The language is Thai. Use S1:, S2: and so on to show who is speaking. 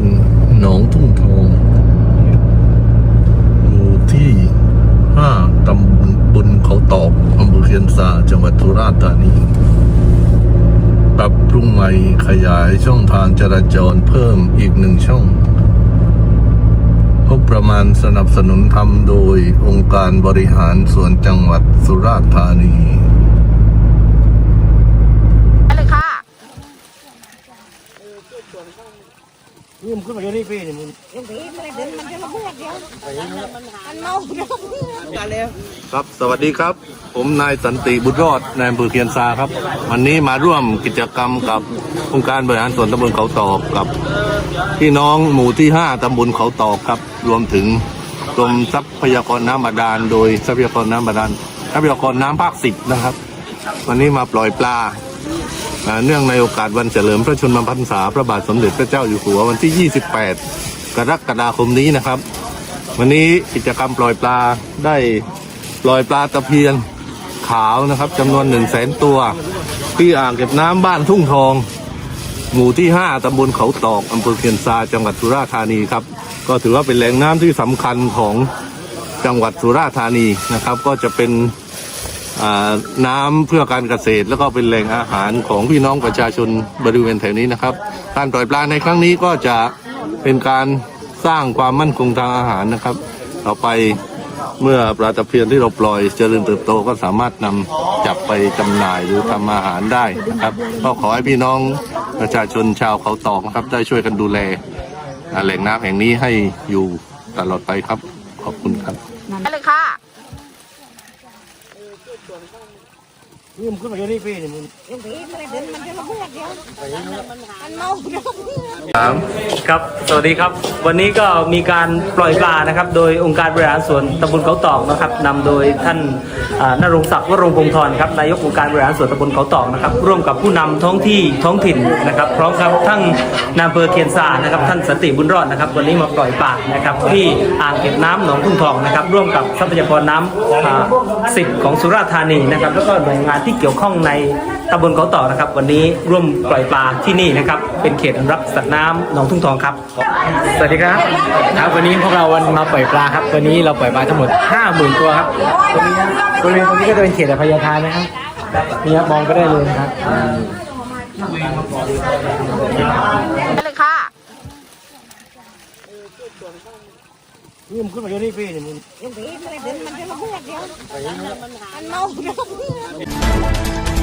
S1: เนหนองทุ่งทองอยู่ที่ห้าตำบลเขาตอกอำเภอเคียนซาจังหวัดสุราษฎร์ธานีปรับปรุงใหม่ขยายช่องทางจราจรเพิ่มอีกหนึ่งช่องพบประมาณสนับสนุนทำโดยองค์การบริหารส่วนจังหวัดสุราษฎร์ธานี
S2: มาเดี
S3: ยวมาเร็ว
S1: ครับ สวัสดีครับ ผมนายสันติบุตรรอดนายอำเภอเคียนซาครับ วันนี้มาร่วมกิจกรรมกับองค์การบริหารส่วนตำบลเขาตอกกับพี่น้องหมู่ที่ 5ตำบลเขาตอกครับ รวมถึงกรมทรัพยากรน้ำบาดาลโดยทรัพยากรน้ำบาดาลทรัพยากรน้ำภาคสิบนะครับ วันนี้มาปล่อยปลา เนื่องในโอกาสวันเฉลิมพระชนมพรรษาพระบาทสมเด็จพระเจ้าอยู่หัววันที่ 28 กรกฎาคมนี้นะครับ วันนี้กิจกรรมปล่อยปลาได้ปล่อยปลาตะเพียนขาวนะครับจำนวนหนึ่งแสนตัว ที่อ่างเก็บน้ำบ้านทุ่งทอง หมู่ที่ 5ตำบลเขาตอกอำเภอเคียนซาจังหวัดสุราษฎร์ธานีครับ ก็ถือว่าเป็นแหล่งน้ำที่สำคัญของจังหวัดสุราษฎร์ธานีนะครับ ก็จะเป็น น้ำเพื่อการเกษตร แล้วก็เป็นแหล่งอาหารของพี่น้องประชาชนบริเวณแถวนี้นะครับ การปล่อยปลาในครั้งนี้ก็จะเป็นการสร้างความมั่นคงทางอาหารนะครับ ต่อไปเมื่อปลาตะเพียนที่เราปล่อยเจริญเติบโตก็สามารถนำจับไปจำหน่ายหรือทำอาหารได้นะครับ ก็ขอให้พี่น้องประชาชนชาวเขาตอกนะครับ ได้ช่วยกันดูแลแหล่งน้ำแห่งนี้ให้อยู่ตลอดไปครับ ขอบคุณครับ
S3: ไปเลยค่ะ Itu 样
S2: นี่มันขึ้นมาเยอะนี่พี่นี่มัน
S3: ยังตีไม่ได้เดินมันจะมาม
S4: ครับ สวัสดีครับ วันนี้ก็มีการปล่อยปลานะครับ โดยองค์การบริหารส่วนตำบลเขาตอกนะครับนำโดยท่านนรงศักดิ์วรงค์พงศ์ธรครับนายกองค์การบริหารส่วนตำบลเขาตอกนะครับ ร่วมกับผู้นำท้องที่ท้องถิ่นนะครับ พร้อมกับทั้งนายอำเภอเคียนซานะครับ ท่านสันติบุญรอดนะครับ วันนี้มาปล่อยปลานะครับ ที่อ่างเก็บน้ำหนองทุ่งทองนะครับ ร่วมกับทรัพยากรน้ำสิบของสุราษฎร์ธานีนะครับ แล้วก็หน่วยงานที่เกี่ยวข้องในตำบลเขาตอกนะครับ วันนี้ร่วมปล่อยปลาที่นี่นะครับ เป็นเขตอนุรักษ์สัตว์น้ำหนองทุ่งทองครับ
S2: สวัสดีครับครับวันนี้พวกเราวันมาปล่อยปลาครับวันนี้เราปล่อยปลาทั้งหมดห้าหมื่นตัวครับตรงนี้นะบริเวณตรงนี้ก็จะเป็นเขตอภัยทานนะครับนี่ครับมองก็ได้เลยนะครับ
S3: ไปเลยค่ะ
S2: นี่มันขึ้นมาเยอะนี่พี่นี่มัน
S3: ยังตีไม่ได้เดินมันจะมาเพื่อนเดียวมันเมาเดียว